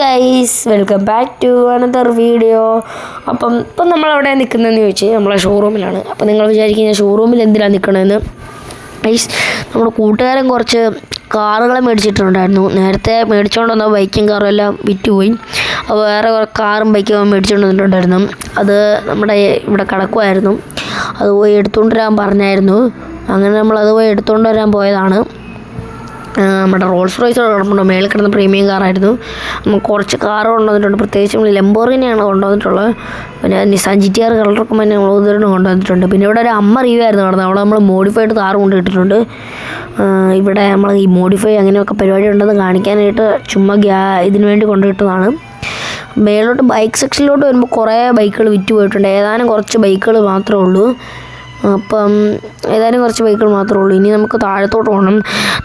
Guys welcome back to another video അപ്പം ഇപ്പം നമ്മളവിടെ നിൽക്കുന്നതെന്ന് ചോദിച്ചാൽ നമ്മളെ ഷോറൂമിലാണ് അപ്പം നിങ്ങൾ വിചാരിക്കുന്ന ഷോറൂമിൽ എന്തിനാണ് നിൽക്കണമെന്ന് ഗൈസ് നമ്മുടെ കൂട്ടുകാരൻ കുറച്ച് കാറുകളെ മേടിച്ചിട്ടുണ്ടായിരുന്നു. നേരത്തെ മേടിച്ചുകൊണ്ട് വന്ന ബൈക്കും കാറും എല്ലാം വിറ്റുപോയി. അപ്പോൾ വേറെ കുറേ കാറും ബൈക്കും മേടിച്ചുകൊണ്ട് വന്നിട്ടുണ്ടായിരുന്നു. അത് നമ്മുടെ ഇവിടെ കിടക്കുമായിരുന്നു അത് പോയി എടുത്തുകൊണ്ട് വരാൻ പറഞ്ഞായിരുന്നു. അങ്ങനെ നമ്മൾ അത് പോയി എടുത്തുകൊണ്ട് വരാൻ പോയതാണ്. നമ്മുടെ റോൾസ് റോയ്സ് കിടപ്പുണ്ട് മേളിൽ കിടന്ന പ്രീമിയം കാറായിരുന്നു കുറച്ച് കാറ് കൊണ്ടുവന്നിട്ടുണ്ട്. പ്രത്യേകിച്ച് നമ്മൾ ലെമ്പോറിനെയാണ് കൊണ്ടുവന്നിട്ടുള്ളത്. പിന്നെ നിസാൻ ജി ടി ആർ കളറൊക്കെ തന്നെ നമ്മൾ ഉദാഹരണം കൊണ്ടുവന്നിട്ടുണ്ട്. പിന്നെ ഇവിടെ ഒരു അമ്മ റിവ്യൂ ആയിരുന്നു നടന്നത് അവിടെ നമ്മൾ മോഡിഫൈഡ് കാർ കൊണ്ടിട്ടിട്ടുണ്ട് ഇവിടെ നമ്മൾ ഈ മോഡിഫൈ അങ്ങനെയൊക്കെ പരിപാടി ഉണ്ടെന്ന് കാണിക്കാനായിട്ട് ചുമ്മാ ഗ്യാ ഇതിനു വേണ്ടി കൊണ്ടുവിട്ടതാണ്. മേലോട്ട് ബൈക്ക് സെക്ഷനിലോട്ട് വരുമ്പോൾ കുറേ ബൈക്കുകൾ വിറ്റ് പോയിട്ടുണ്ട്. ഏതാനും കുറച്ച് ബൈക്കുകൾ മാത്രമേ ഉള്ളൂ. അപ്പം ഏതായാലും കുറച്ച് ബൈക്കുകൾ മാത്രമേ ഉള്ളൂ. ഇനി നമുക്ക് താഴത്തോട്ട് പോകണം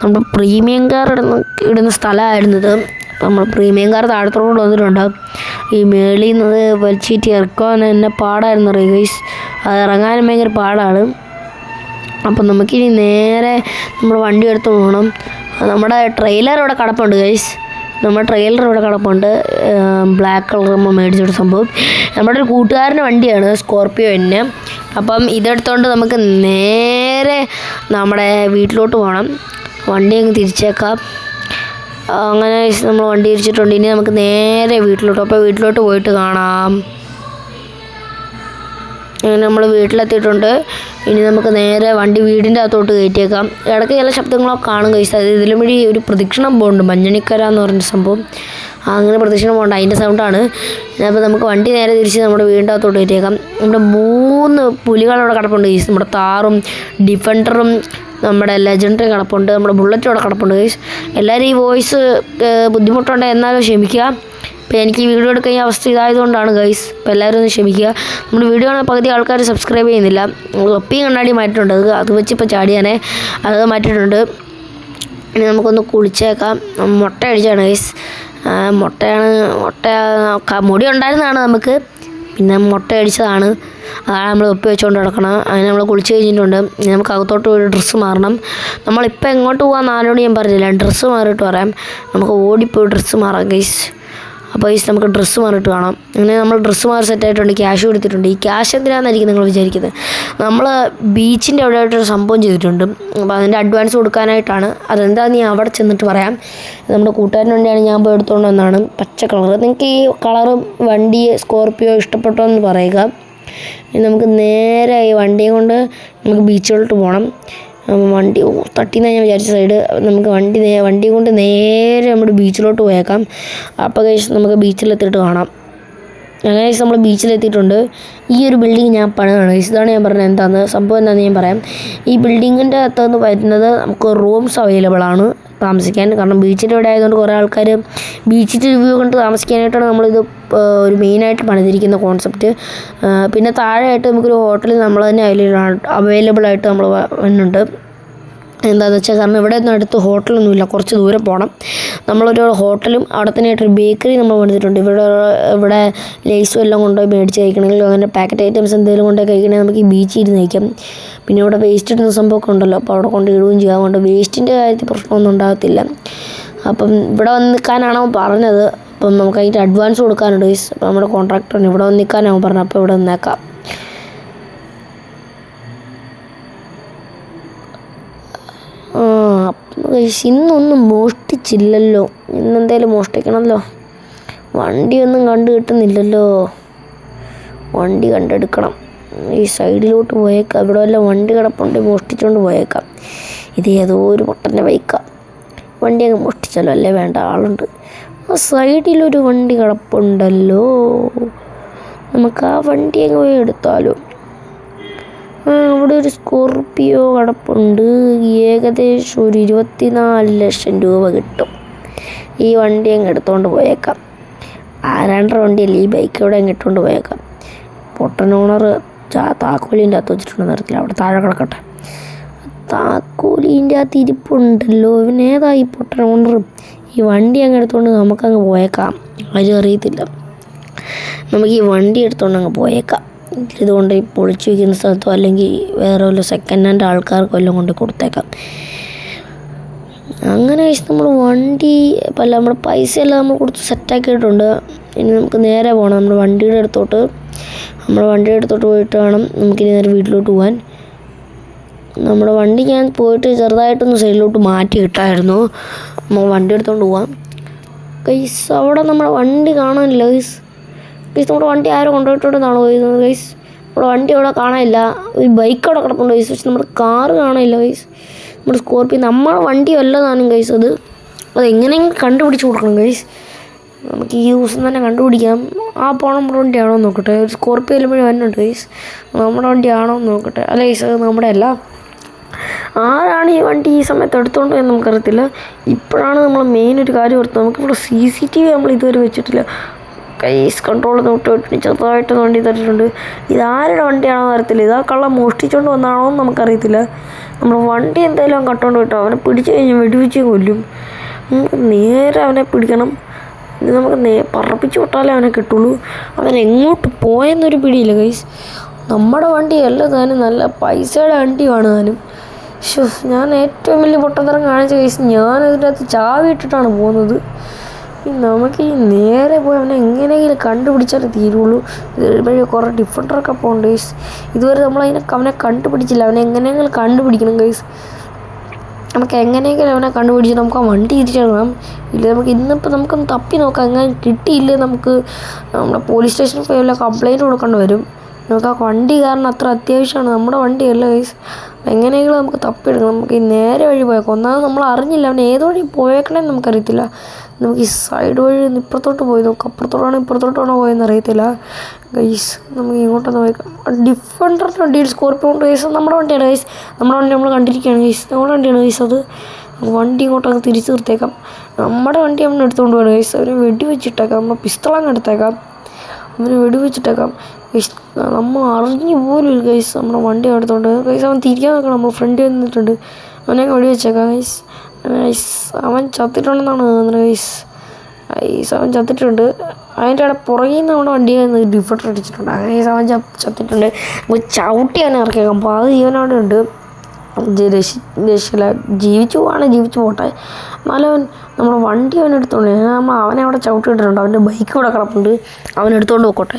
നമ്മുടെ പ്രീമിയം കാർ ഇടുന്ന ഇടുന്ന സ്ഥലമായിരുന്നത് നമ്മൾ പ്രീമിയം കാർ താഴത്തോട്ട് വന്നിട്ടുണ്ട്. ഈ മേളിൽ നിന്ന് വലിച്ചിട്ട് ഇറക്കാൻ തന്നെ പാടായിരുന്നു റീഗൈസ് അത് ഇറങ്ങാനും ഭയങ്കര പാടാണ്. അപ്പം നമുക്കിനി നേരെ നമ്മൾ വണ്ടി എടുത്ത് പോകണം നമ്മുടെ ട്രെയിലർ ഇവിടെ കിടപ്പുണ്ട് ഗൈസ് നമ്മുടെ ട്രെയിലർ ഇവിടെ കിടപ്പുണ്ട്. ബ്ലാക്ക് കളർ നമ്മൾ മേടിച്ചൊരു സംഭവം. നമ്മുടെ ഒരു കൂട്ടുകാരന്റെ വണ്ടിയാണ് സ്കോർപ്പിയോ തന്നെ അപ്പം ഇതെടുത്തോണ്ട് നമുക്ക് നേരെ നമ്മുടെ വീട്ടിലോട്ട് പോകണം വണ്ടി അങ്ങ് തിരിച്ചേക്കാം. അങ്ങനെ നമ്മൾ വണ്ടി തിരിച്ചിട്ടുണ്ട്. ഇനി നമുക്ക് നേരെ വീട്ടിലോട്ട് അപ്പോൾ വീട്ടിലോട്ട് പോയിട്ട് കാണാം. അങ്ങനെ നമ്മൾ വീട്ടിലെത്തിയിട്ടുണ്ട്. ഇനി നമുക്ക് നേരെ വണ്ടി വീടിന്റെ അകത്തോട്ട് കയറ്റിയേക്കാം. ഇടയ്ക്ക് ചില ശബ്ദങ്ങളൊക്കെ കാണും കഴിച്ചാൽ അത് ഇതിലും വഴി ഒരു പ്രദക്ഷിണം പോകുന്നുണ്ട് മഞ്ഞണിക്കര എന്ന് പറഞ്ഞ സംഭവം. അങ്ങനെ പ്രദക്ഷിണം പോകണ്ട. അതിന്റെ സൗണ്ടാണ് അപ്പോൾ നമുക്ക് വണ്ടി നേരെ തിരിച്ച് നമ്മുടെ വീടിന്റെ അകത്തോട്ട് കയറ്റിയേക്കാം. നമ്മുടെ മൂന്ന് പുലികൾ അവിടെ കിടപ്പുണ്ട് ഗൈസ് നമ്മുടെ താറും ഡിഫൻഡറും നമ്മുടെ ലെജൻഡറി കിടപ്പുണ്ട്. നമ്മുടെ ബുള്ളറ്റും അവിടെ കിടപ്പുണ്ട് ഗൈസ് എല്ലാവരും ഈ വോയിസ് ബുദ്ധിമുട്ടുണ്ട് എന്നാലും ക്ഷമിക്കുക. ഇപ്പോൾ എനിക്ക് ഈ വീഡിയോ എടുക്കാൻ അവസ്ഥ ഇതായതുകൊണ്ടാണ് ഗൈസ് അപ്പോൾ എല്ലാവരും ഒന്ന് ക്ഷമിക്കുക. നമ്മൾ വീഡിയോ കാണാൻ പകുതി ആൾക്കാർ സബ്സ്ക്രൈബ് ചെയ്യുന്നില്ല. ഒപ്പിയും കണ്ണാടി മാറ്റിയിട്ടുണ്ട്. അത് അത് വെച്ച് ഇപ്പോൾ ചാടിയാനേ അത് മാറ്റിയിട്ടുണ്ട്. ഇനി നമുക്കൊന്ന് കുളിച്ചേക്കാം. മുട്ട അടിച്ചാണ് ഗൈസ് മുട്ടയാണ് മുട്ട മുടി ഉണ്ടായിരുന്നതാണ് നമുക്ക്. പിന്നെ മുട്ട അടിച്ചതാണ്. അതാണ് നമ്മൾ ഒപ്പി വെച്ചുകൊണ്ട് കിടക്കണം അതിന് നമ്മൾ കുളിച്ച് കഴിഞ്ഞിട്ടുണ്ട്. ഇനി നമുക്ക് അകത്തോട്ട് ഒരു ഡ്രസ്സ് മാറണം. നമ്മളിപ്പോൾ എങ്ങോട്ട് പോകാൻ നാലോട് ഞാൻ പറഞ്ഞില്ല. ഡ്രസ്സ് മാറിയിട്ട് പറയാം. നമുക്ക് ഓടിപ്പോയി ഡ്രസ്സ് മാറാം ഗൈസ് അപ്പോൾ ഈ നമുക്ക് ഡ്രസ്സ് മാറിയിട്ട് കാണാം. അങ്ങനെ നമ്മൾ ഡ്രസ്സ് മാറി സെറ്റായിട്ടുണ്ട് ക്യാഷ് കൊടുത്തിട്ടുണ്ട്. ഈ ക്യാഷ് എന്തിനാണെന്നായിരിക്കും നിങ്ങൾ വിചാരിക്കുന്നത്? നമ്മൾ ബീച്ചിന്റെ അവിടെ ആയിട്ടൊരു സംഭവം ചെയ്തിട്ടുണ്ട്. അപ്പോൾ അതിന്റെ അഡ്വാൻസ് കൊടുക്കാനായിട്ടാണ്. അതെന്താണെന്ന് ഞാൻ അവിടെ ചെന്നിട്ട് പറയാം. നമ്മുടെ കൂട്ടുകാരന് വേണ്ടിയാണ് ഞാൻ പോയി എടുത്തുകൊണ്ട് പച്ച കളർ നിങ്ങൾക്ക് ഈ കളറും വണ്ടി സ്കോർപ്പിയോ ഇഷ്ടപ്പെട്ടോ എന്ന് പറയുക. നമുക്ക് നേരെ ഈ വണ്ടിയും കൊണ്ട് നമുക്ക് ബീച്ചുകളിലോട്ട് പോകണം വണ്ടി തട്ടിന്ന് ഞാൻ വിചാരിച്ച സൈഡ് നമുക്ക് വണ്ടി വണ്ടി കൊണ്ട് നേരെ നമ്മുടെ ബീച്ചിലോട്ട് പോയേക്കാം. അപ്പോൾ കഴിച്ച് നമുക്ക് ബീച്ചിലെത്തിയിട്ട് കാണാം. അങ്ങനെ നമ്മൾ ബീച്ചിലെത്തിയിട്ടുണ്ട് ഈ ഒരു ബിൽഡിംഗ് ഞാൻ പണിതാണ്. ഇതാണ് ഞാൻ പറഞ്ഞത് എന്താണെന്ന് സംഭവം എന്താണെന്ന് ഞാൻ പറയാം. ഈ ബിൽഡിങ്ങിന്റെ അകത്ത് നിന്ന് വരുന്നത് നമുക്ക് റൂംസ് അവൈലബിൾ ആണ് താമസിക്കാൻ. കാരണം ബീച്ചിന്റെ ഇവിടെ ആയതുകൊണ്ട് കുറേ ആൾക്കാർ ബീച്ചിന്റെ വ്യൂ കണ്ട് താമസിക്കാനായിട്ടാണ് നമ്മളിത് ഒരു മെയിനായിട്ട് പണിതിരിക്കുന്ന കോൺസെപ്റ്റ് പിന്നെ താഴെയായിട്ട് നമുക്കൊരു ഹോട്ടൽ നമ്മൾ തന്നെ അവൈലബിൾ ആയിട്ട് നമ്മൾ വരുന്നുണ്ട് എന്താണെന്ന് വെച്ചാൽ കാരണം ഇവിടെ നിന്ന് അടുത്ത് ഹോട്ടലൊന്നുമില്ല. കുറച്ച് ദൂരെ പോകണം നമ്മളൊരു ഹോട്ടലും അവിടെ തന്നെ ആയിട്ടൊരു ബേക്കറി നമ്മൾ പണിതിട്ടുണ്ട്. ഇവിടെ ഇവിടെ ലേസും എല്ലാം കൊണ്ടുപോയി മേടിച്ച് കഴിക്കണമെങ്കിൽ അങ്ങനെ പാക്കറ്റ് ഐറ്റംസ് എന്തെങ്കിലും കൊണ്ടുപോയി കഴിക്കണമെങ്കിൽ നമുക്ക് ഈ ബീച്ചിൽ ഇരുന്ന് കഴിക്കാം. പിന്നെ ഇവിടെ വേസ്റ്റ് ഇടുന്ന സംഭവമൊക്കെ ഉണ്ടല്ലോ. അപ്പോൾ അവിടെ കൊണ്ട് ഇടുകയും ചെയ്യാം. അതുകൊണ്ട് വേസ്റ്റിന്റെ കാര്യത്തിൽ പ്രശ്നമൊന്നും ഉണ്ടാകത്തില്ല. അപ്പം ഇവിടെ വന്ന് നിൽക്കാനാണ് പറഞ്ഞത്. അപ്പം നമുക്ക് അതിന്റെ അഡ്വാൻസ് കൊടുക്കാനുണ്ട്. അപ്പോൾ നമ്മുടെ കോൺട്രാക്ടറിന് ഇവിടെ വന്ന് നിൽക്കാനാവും പറഞ്ഞത്. അപ്പോൾ ഇവിടെ നിന്നേക്കാം guys, ഇന്നൊന്നും മോഷ്ടിച്ചില്ലല്ലോ. ഇന്നെന്തേലും മോഷ്ടിക്കണമല്ലോ. വണ്ടിയൊന്നും കണ്ടു കിട്ടുന്നില്ലല്ലോ. വണ്ടി കണ്ടെടുക്കണം. ഈ സൈഡിലോട്ട് പോയേക്കാം. ഇവിടെ വല്ല വണ്ടി കിടപ്പുണ്ട് മോഷ്ടിച്ചുകൊണ്ട് പോയേക്കാം. ഇത് ഏതോ ഒരു പൊട്ടന്റെ ബൈക്കാണ് വണ്ടി അങ്ങ് മോഷ്ടിച്ചാലോ? അല്ലേ വേണ്ട ആളുണ്ട്. ആ സൈഡിലൊരു വണ്ടി കിടപ്പുണ്ടല്ലോ. നമുക്ക് ആ വണ്ടി അങ്ങ് പോയി എടുത്താലോ ആ അവിടെ ഒരു സ്കോർപിയോ കിടപ്പുണ്ട്. ഏകദേശം ഒരു ഇരുപത്തിനാല് ലക്ഷം രൂപ കിട്ടും. ഈ വണ്ടി അങ്ങ് എടുത്തുകൊണ്ട് പോയേക്കാം. ആരാണ്ടര വണ്ടിയല്ലേ ഈ ബൈക്ക് ഇവിടെ അങ്ങ് ഇട്ടുകൊണ്ട് പോയേക്കാം. പൊട്ടൻ ഓണർ താക്കോലിന്റെ അകത്ത് വെച്ചിട്ടുണ്ടെന്ന് അറിയത്തില്ല അവിടെ താഴെ കിടക്കട്ടെ. താക്കോലിന്റെ അകത്ത് ഇരിപ്പുണ്ടല്ലോ. ഇവനേതാ ഈ പൊട്ടൻ ഓണർ ഈ വണ്ടി അങ്ങ് എടുത്തുകൊണ്ട് നമുക്കങ്ങ് പോയേക്കാം. ആരും അറിയത്തില്ല. നമുക്ക് ഈ വണ്ടി എടുത്തുകൊണ്ട് അങ്ങ് പോയേക്കാം. ഇതുകൊണ്ട് പൊളിച്ചു വയ്ക്കുന്ന സ്ഥലത്തോ അല്ലെങ്കിൽ വേറെ വല്ല സെക്കൻഡ് ഹാൻഡ് ആൾക്കാർക്ക് വല്ലതും കൊണ്ട് കൊടുത്തേക്കാം. അങ്ങനെ വെച്ച് നമ്മൾ വണ്ടി അല്ല നമ്മുടെ പൈസ എല്ലാം നമ്മൾ കൊടുത്ത് സെറ്റാക്കിയിട്ടുണ്ട് ഇനി നമുക്ക് നേരെ പോകണം നമ്മുടെ വണ്ടിയുടെ അടുത്തോട്ട്. നമ്മുടെ വണ്ടിയുടെ അടുത്തോട്ട് പോയിട്ട് വേണം നമുക്കിനി നേരെ വീട്ടിലോട്ട് പോകാൻ നമ്മുടെ വണ്ടി ഞാൻ പോയിട്ട് ചെറുതായിട്ടൊന്ന് സൈഡിലോട്ട് മാറ്റി ഇട്ടായിരുന്നു. നമ്മൾ വണ്ടി എടുത്തോണ്ട് പോവാം. കൈസ് അവിടെ നമ്മുടെ വണ്ടി കാണാനില്ല ഗൈസ് ഗൈസ് നമ്മുടെ വണ്ടി ആരോ കൊണ്ടുപോയിട്ടുണ്ടെന്നാണോ പോയിരുന്നത് ഗൈസ് നമ്മുടെ വണ്ടി അവിടെ കാണാനില്ല. ഒരു ബൈക്ക് അവിടെ കിടപ്പുണ്ട് ഗൈസ് പക്ഷെ നമ്മുടെ കാറ് കാണാനില്ല ഗൈസ്. നമ്മുടെ സ്കോർപ്പിയോ നമ്മുടെ വണ്ടി വല്ലതാണ് ഗൈസ് അത്. അത് എങ്ങനെയെങ്കിലും കണ്ടുപിടിച്ച് കൊടുക്കണം ഗൈസ്. നമുക്ക് ഈ ദിവസം തന്നെ കണ്ടുപിടിക്കാം. ആ പോണ നമ്മുടെ വണ്ടിയാണോ എന്ന് നോക്കട്ടെ. ഒരു സ്കോർപ്പിയോ എല്ലാം വരുന്നുണ്ട് ഗൈസ്. നമ്മുടെ വണ്ടിയാണോ എന്ന് നോക്കട്ടെ. അല്ല ഗൈസ് അത് നമ്മുടെ അല്ല. ആരാണ് ഈ വണ്ടി ഈ സമയത്ത് എടുത്തോണ്ട് എന്ന് നമുക്കറിയത്തില്ല. ഇപ്പോഴാണ് നമ്മൾ മെയിൻ ഒരു കാര്യം ഓർത്തത്. നമുക്കിവിടെ സി സി ടി വി നമ്മൾ ഇതുവരെ വെച്ചിട്ടില്ല. കൈസ് കൺട്രോൾ നോട്ട് ചെറുതായിട്ട് വണ്ടി തട്ടിട്ടുണ്ട് ഇതാരുടെ വണ്ടിയാണോ അറിയത്തില്ല. ഇതാ കള്ള മോഷ്ടിച്ചുകൊണ്ട് വന്നാണോ എന്ന് നമുക്കറിയത്തില്ല. നമ്മൾ വണ്ടി എന്തായാലും കട്ടുകൊണ്ട് വിട്ടോ. അവനെ പിടിച്ചു കഴിഞ്ഞാൽ വെടിവെച്ച് കൊല്ലും. നമുക്ക് നേരെ അവനെ പിടിക്കണം. ഇത് നമുക്ക് നേ പറപ്പിച്ച് വിട്ടാലേ അവനെ കിട്ടുള്ളൂ. അവൻ എങ്ങോട്ട് പോയെന്നൊരു പിടിയില്ല കൈസ് നമ്മുടെ വണ്ടിയല്ല താനും. നല്ല പൈസയുടെ വണ്ടിയാണ് താനും. ഷോ ഞാൻ ഏറ്റവും വലിയ പൊട്ടത്തരം കാണിച്ച കേസ് ഞാൻ ഇതിന്റെ അകത്ത് ചാവി ഇട്ടിട്ടാണ് പോകുന്നത്. നമുക്ക് ഈ നേരെ പോയി അവനെ എങ്ങനെയെങ്കിലും കണ്ടുപിടിച്ചാലേ തീരുള്ളൂ. വഴി കുറേ ഡിഫൻഡറൊക്കെ പോകണ്ട ഗൈസ് ഇതുവരെ നമ്മൾ അതിനെ അവനെ കണ്ടുപിടിച്ചില്ല. അവനെ എങ്ങനെയെങ്കിലും കണ്ടുപിടിക്കണം ഗൈസ് നമുക്ക് എങ്ങനെയെങ്കിലും അവനെ കണ്ടുപിടിച്ച് നമുക്ക് ആ വണ്ടി തിരിച്ചിടണം ഇല്ല നമുക്ക് ഇന്നിപ്പോൾ നമുക്കൊന്ന് തപ്പി നോക്കാം. എങ്ങനെ കിട്ടിയില്ല നമുക്ക്? നമ്മുടെ പോലീസ് സ്റ്റേഷനിൽ പോയി വല്ല കംപ്ലയിന്റ് കൊടുക്കേണ്ടി വരും. നമുക്ക് ആ വണ്ടി കാരണം അത്ര അത്യാവശ്യമാണ്. നമ്മുടെ വണ്ടിയല്ല ഗൈസ് എങ്ങനെയെങ്കിലും നമുക്ക് തപ്പിയെടുക്കണം. നമുക്ക് ഈ നേരെ വഴി പോയേക്കാം. ഒന്നാമത് നമ്മൾ അറിഞ്ഞില്ല. അവൻ ഏത് വഴി പോയേക്കണേന്ന് നമുക്കറിയത്തില്ല. നമുക്ക് ഈ സൈഡ് വഴി ഒന്ന് ഇപ്പുറത്തോട്ട് പോയി നോക്കാം. അപ്പുറത്തോട്ടാണോ ഇപ്പുറത്തോട്ടാണോ പോയെന്ന് അറിയത്തില്ല. ഗൈസ് നമുക്ക് ഇങ്ങോട്ടൊന്ന് പോയേക്കാം ഡിഫൻഡറിന്റെ വണ്ടി സ്കോർപ്പിയോ ഉണ്ട്. ഗൈസ് നമ്മുടെ വണ്ടിയാണ് ഗൈസ് നമ്മുടെ വണ്ടി നമ്മൾ കണ്ടിരിക്കുകയാണ് ഗൈസ് നമ്മുടെ വണ്ടിയാണ് ഗൈസ് അത്. വണ്ടി ഇങ്ങോട്ടൊക്കെ തിരിച്ചു നിർത്തേക്കാം. നമ്മുടെ വണ്ടി നമ്മൾ എടുത്തുകൊണ്ട് പോകണം ഗൈസ് അവന് വെടി വെച്ചിട്ടേക്കാം. നമ്മൾ പിസ്തളങ്ങ് എടുത്തേക്കാം. അവന് വെടി വെച്ചിട്ടേക്കാം. ഗൈസ് നമ്മൾ അറിഞ്ഞു പോലും ഗൈസ് നമ്മുടെ വണ്ടി എടുത്തോണ്ട്. ഗൈസ് അവൻ തിരിക്കാൻ നോക്കണം നമ്മൾ ഫ്രണ്ട് വന്നിട്ടുണ്ട് അവനെ വെടി വെച്ചേക്കാം ഗൈസ് ഗൈസ് അവൻ ചത്തിട്ടുണ്ടെന്നാണ് തോന്നുന്നത് ഗൈസ് ഐസ് അവൻ ചത്തിട്ടുണ്ട്. അതിന്റെ അവിടെ പുറകിൽ നിന്ന് നമ്മുടെ നിന്ന് ഡിഫറന്റ് അടിച്ചിട്ടുണ്ട്. ഗൈസ് അവൻ ചത്തിട്ടുണ്ട്. നമുക്ക് ചവിട്ടി അവനെ ഇറക്കിയേക്കാം. അപ്പോൾ അത് ജീവനവിടെ ഉണ്ട്. രക്ഷി രക്ഷില്ല ജീവിച്ചു പോകാണെങ്കിൽ ജീവിച്ചു പോട്ടെ. എന്നാലും അവൻ നമ്മുടെ വണ്ടി പോയി. നമ്മൾ അവനെ അവിടെ ചവിട്ടിയിട്ടുണ്ട് അവന്റെ ബൈക്ക് ഇവിടെ കിടപ്പുണ്ട്. അവൻ എടുത്തോണ്ട് പോക്കോട്ടെ.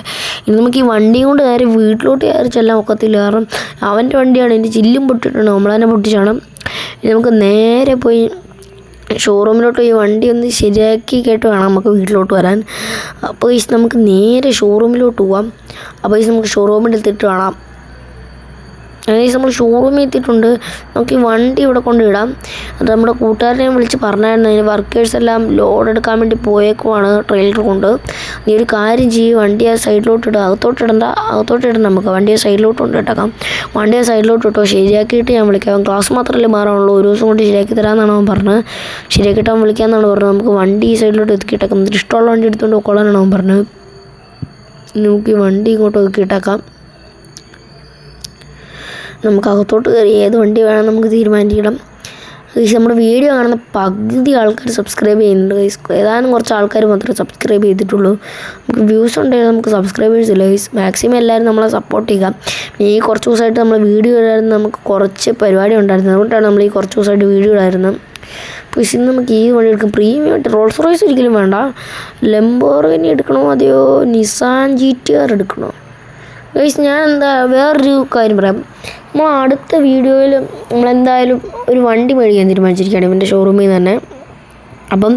ഇനി നമുക്ക് ഈ വണ്ടിയും കൊണ്ട് നേരെ വീട്ടിലോട്ട് കയറി ചെല്ലാൻ ഒക്കത്തില്ല. കാരണം അവന്റെ വണ്ടിയാണ്. എന്റെ ചില്ലും പൊട്ടിയിട്ടുണ്ട്. നമ്മളതിനെ പൊട്ടിച്ചാണ്. നമുക്ക് നേരെ പോയി ഷോറൂമിലോട്ട് ഈ വണ്ടി ഒന്ന് ശരിയാക്കി കേട്ട് വേണം നമുക്ക് വീട്ടിലോട്ട് വരാൻ. അപ്പോൾ ഈ നമുക്ക് നേരെ ഷോറൂമിലോട്ട് പോവാം. അപ്പോൾ ഈ നമുക്ക് ഷോറൂമിൽ എത്തിയിട്ട് കാണാം. ഏകദേശം നമ്മൾ ഷോറൂമിൽ എത്തിയിട്ടുണ്ട്. നമുക്ക് ഈ വണ്ടി ഇവിടെ കൊണ്ടിടാം അത് നമ്മുടെ കൂട്ടുകാരനെ വിളിച്ച് പറഞ്ഞായിരുന്നു. അതിന് വർക്കേഴ്സ് എല്ലാം ലോഡ് എടുക്കാൻ വേണ്ടി പോയേക്കുവാണ് ട്രെയിലർ കൊണ്ട്. നീ ഒരു കാര്യം ചെയ്യും. വണ്ടി ആ സൈഡിലോട്ട് ഇടുക അകത്തോട്ട് ഇടണ്ട. അകത്തോട്ട് ഇടണം നമുക്ക്. വണ്ടി ആ സൈഡിലോട്ട് കൊണ്ടിട്ടേക്കാം ആ സൈഡിലോട്ട് ഇട്ടോ. ശരിയാക്കിയിട്ട് ഞാൻ വിളിക്കാം. ക്ലാസ് മാത്രമല്ലേ മാറാനുള്ളൂ. ഒരു ദിവസം കൊണ്ട് ശരിയാക്കി തരാമെന്നാണ് അവൻ പറഞ്ഞത് ശരിയാക്കിയിട്ട് അവൻ വിളിക്കാമെന്നാണ് പറഞ്ഞത് നമുക്ക് വണ്ടി ഈ സൈഡിലോട്ട് എന്നിട്ട് ഇഷ്ടമുള്ള വണ്ടി എടുത്തുകൊണ്ട് പോയിക്കോളാനാണ് അവൻ പറഞ്ഞത് നമുക്ക് ഈ വണ്ടി ഇങ്ങോട്ട് ഒതുക്കിയിട്ടേക്കാം നമുക്ക് അകത്തോട്ട് കയറി ഏത് വണ്ടി വേണം നമുക്ക് തീരുമാനിക്കണം ഗൈസ് നമ്മുടെ വീഡിയോ കാണുന്ന പകുതി ആൾക്കാർ സബ്സ്ക്രൈബ് ചെയ്യുന്നുണ്ട് ഗൈസ് ഏതാനും കുറച്ച് ആൾക്കാർ മാത്രമേ സബ്സ്ക്രൈബ് ചെയ്തിട്ടുള്ളൂ. നമുക്ക് വ്യൂസ് ഉണ്ടെങ്കിൽ നമുക്ക് സബ്സ്ക്രൈബേഴ്സ് ഇല്ല ഗൈസ് മാക്സിമം എല്ലാവരും നമ്മളെ സപ്പോർട്ട് ചെയ്യുക. ഈ കുറച്ച് ദിവസമായിട്ട് നമ്മൾ വീഡിയോ ഇടായിരുന്നു. നമുക്ക് കുറച്ച് പരിപാടി ഉണ്ടായിരുന്നു. അതുകൊണ്ടാണ് നമ്മൾ ഈ കുറച്ച് ദിവസമായിട്ട് വീഡിയോ ഇടായിരുന്നത്. അപ്പോൾ ഇന്ന് നമുക്ക് ഈ വണ്ടി എടുക്കും. പ്രീമിയം ആയിട്ട് റോൾസ് റോയ്സ് ഒരിക്കലും വേണ്ട. ലംബോർഗിനി എടുക്കണോ? അതെയോ? നിസാൻ ജി ടി ആർ എടുക്കണോ? ഗൈസ് ഞാൻ എന്താ വേറൊരു കാര്യം പറയാം. നമ്മൾ അടുത്ത വീഡിയോയിൽ നമ്മളെന്തായാലും ഒരു വണ്ടി മേടിക്കാൻ തീരുമാനിച്ചിരിക്കുകയാണ് ഇവന്റെ ഷോറൂമിൽ നിന്ന് തന്നെ. അപ്പം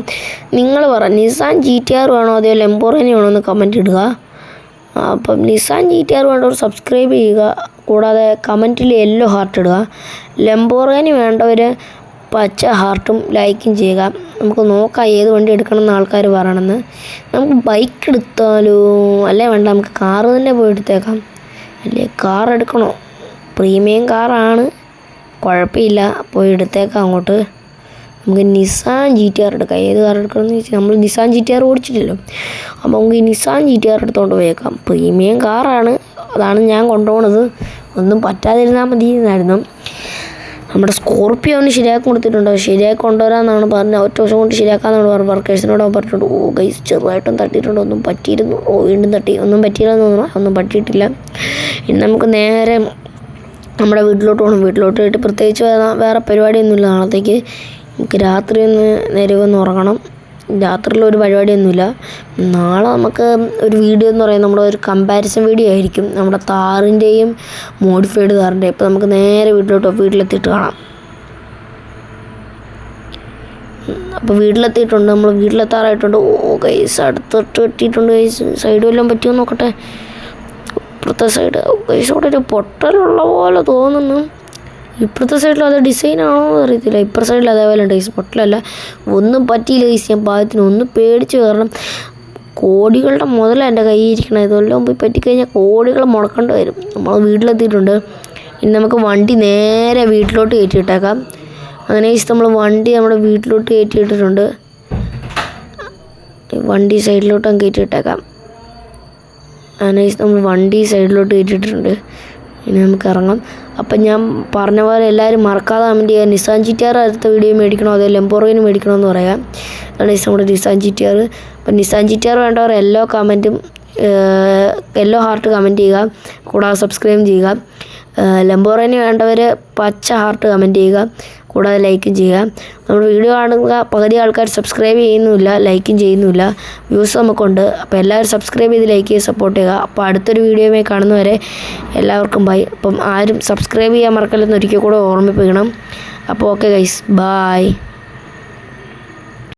നിങ്ങൾ പറ നിസാൻ ജി ടി ആർ വേണോ അതോ ലെമ്പോർഗിനി വേണോ എന്ന് കമന്റ് ഇടുക. അപ്പം നിസാൻ ജി ടി ആർ വേണ്ടവർ സബ്സ്ക്രൈബ് ചെയ്യുക കൂടാതെ കമന്റിൽ യെല്ലോ ഹാർട്ട് ഇടുക. ലെമ്പോർഗിനി വേണ്ടവർ പച്ച ഹാർട്ടും ലൈക്കും ചെയ്യുക. നമുക്ക് നോക്കാം ഏത് വണ്ടി എടുക്കണം എന്ന് ആൾക്കാർ പറയണമെന്ന്. നമുക്ക് ബൈക്ക് എടുത്താലോ അല്ലേ വേണ്ട നമുക്ക് കാറ് തന്നെ പോയി എടുത്തേക്കാം. അല്ലേ കാർ എടുക്കണോ? പ്രീമിയം കാറാണ്. കുഴപ്പമില്ല. പോയി എടുത്തേക്കാം അങ്ങോട്ട്. നമുക്ക് നിസാൻ ജി ടി ആർ എടുക്കാം. ഏത് കാർ എടുക്കണമെന്ന് ചോദിച്ചാൽ നമ്മൾ നിസാൻ ജി ടി ആർ ഓടിച്ചിട്ടില്ലല്ലോ. അപ്പോൾ നമുക്ക് നിസാൻ ജി ടി ആർ എടുത്തുകൊണ്ട് പോയേക്കാം പ്രീമിയം കാറാണ്. അതാണ് ഞാൻ കൊണ്ടുപോകണത് ഒന്നും പറ്റാതിരുന്നാൽ മതി എന്നായിരുന്നു നമ്മുടെ സ്കോർപ്പിയോ ഒന്ന് ശരിയാക്കി കൊടുത്തിട്ടുണ്ട്. ശരിയാക്കി കൊണ്ടുവരാമെന്നാണ് പറഞ്ഞത്. ഒറ്റ ദിവസം കൊണ്ട് ശരിയാക്കാമെന്നാണ് പറഞ്ഞത്. വർക്കേഴ്സിനോട് പറഞ്ഞിട്ടുണ്ട്. ഓ ഗൈസ് ചെറുതായിട്ടും തട്ടിയിട്ടുണ്ട്. ഒന്നും പറ്റിയിരുന്നു. ഓ വീണ്ടും തട്ടി. ഒന്നും പറ്റിയില്ലെന്ന് തോന്നുന്നു. ഒന്നും പറ്റിയിട്ടില്ല. ഇനി നമുക്ക് നേരെ നമ്മുടെ വീട്ടിലോട്ട് പോകണം വീട്ടിലോട്ട് പോയിട്ട് പ്രത്യേകിച്ച് വേറെ വേറെ പരിപാടിയൊന്നുമില്ല. നാളത്തേക്ക് നമുക്ക് രാത്രി ഒന്ന് നേരെ ഒന്ന് ഉറങ്ങണം. രാത്രിയിൽ ഒരു പരിപാടിയൊന്നുമില്ല. നാളെ നമുക്ക് ഒരു വീഡിയോ എന്ന് പറയുന്നത് നമ്മുടെ ഒരു കമ്പാരിസൺ വീഡിയോ ആയിരിക്കും. നമ്മുടെ താറിന്റെയും മോഡിഫൈഡ് താറിന്റെയും. അപ്പോൾ നമുക്ക് നേരെ വീട്ടിലോട്ട് വീട്ടിലെത്തിയിട്ട് കാണാം. അപ്പോൾ വീട്ടിലെത്തിയിട്ടുണ്ട്. നമ്മൾ വീട്ടിലെത്താറായിട്ടുണ്ട്. ഓ കൈസ് അടുത്തിട്ട് എത്തിയിട്ടുണ്ട് കൈസ് സൈഡ് വല്ലതും പറ്റിയോ നോക്കട്ടെ. ഇപ്പുറത്തെ സൈഡ് അവിടെ ഒരു പൊട്ടലുള്ള പോലെ തോന്നുന്നു. ഇപ്പുറത്തെ സൈഡിൽ അത് ഡിസൈൻ ആണോ എന്ന് അറിയത്തില്ല. ഇപ്പുറത്തെ സൈഡിൽ അതേപോലെ ഉണ്ട്. പൊട്ടലല്ല. ഒന്നും പറ്റിയില്ല ഗൈസ് ഞാൻ പാകത്തിന് ഒന്ന് പേടിച്ച് കയറണം. കോടികളുടെ മുതലാണ് എന്റെ കയ്യിൽ ഇരിക്കണം ഇതെല്ലാം പോയി പറ്റിക്കഴിഞ്ഞാൽ കോടികൾ മുടക്കേണ്ടി വരും. നമ്മൾ വീട്ടിലെത്തിയിട്ടുണ്ട്. ഇനി നമുക്ക് വണ്ടി നേരെ വീട്ടിലോട്ട് കയറ്റിയിട്ടേക്കാം. അങ്ങനെ നമ്മൾ വണ്ടി നമ്മുടെ വീട്ടിലോട്ട് കയറ്റിയിട്ടിട്ടുണ്ട്. വണ്ടി സൈഡിലോട്ടും കയറ്റിയിട്ടേക്കാം. അങ്ങനെ ഗൈസ് നമ്മൾ വണ്ടി സൈഡിലോട്ട് കയറ്റിയിട്ടുണ്ട് ഇനി നമുക്ക് ഇറങ്ങാം. അപ്പം ഞാൻ പറഞ്ഞ പോലെ എല്ലാവരും മറക്കാതെ കമന്റ് ചെയ്യുക. നിസാൻ ചിറ്റിയാർ അടുത്ത വീഡിയോ മേടിക്കണോ അതോ ലെമ്പോറോയിന് മേടിക്കണോ എന്ന് പറയാം അതാണ് നമ്മുടെ നിസാൻ ചിറ്റിയാർ അപ്പം നിസാൻ ചിറ്റിയാർ വേണ്ടവർ എല്ലാ കമന്റും യെല്ലോ ഹാർട്ട് കമന്റ് ചെയ്യുക. കൂടാതെ സബ്സ്ക്രൈബ് ചെയ്യുക. ലംബോറേന് വേണ്ടവർ പച്ച ഹാർട്ട് കമന്റ് ചെയ്യുക. കൂടാതെ ലൈക്കും ചെയ്യുക. നമ്മുടെ വീഡിയോ കാണുക പകുതി ആൾക്കാർ സബ്സ്ക്രൈബ് ചെയ്യുന്നില്ല ലൈക്കും ചെയ്യുന്നില്ല വ്യൂസ് നമുക്കുണ്ട്. അപ്പോൾ എല്ലാവരും സബ്സ്ക്രൈബ് ചെയ്ത് ലൈക്ക് ചെയ്ത് സപ്പോർട്ട് ചെയ്യുക. അപ്പോൾ അടുത്തൊരു വീഡിയോയുമായി കാണുന്നവരെ എല്ലാവർക്കും ബൈ അപ്പം ആരും സബ്സ്ക്രൈബ് ചെയ്യാൻ മറക്കല്ലെന്ന് ഒരിക്കൽ കൂടെ ഓർമ്മിപ്പിക്കണം. അപ്പോൾ ഓക്കെ ഗൈസ് ബായ്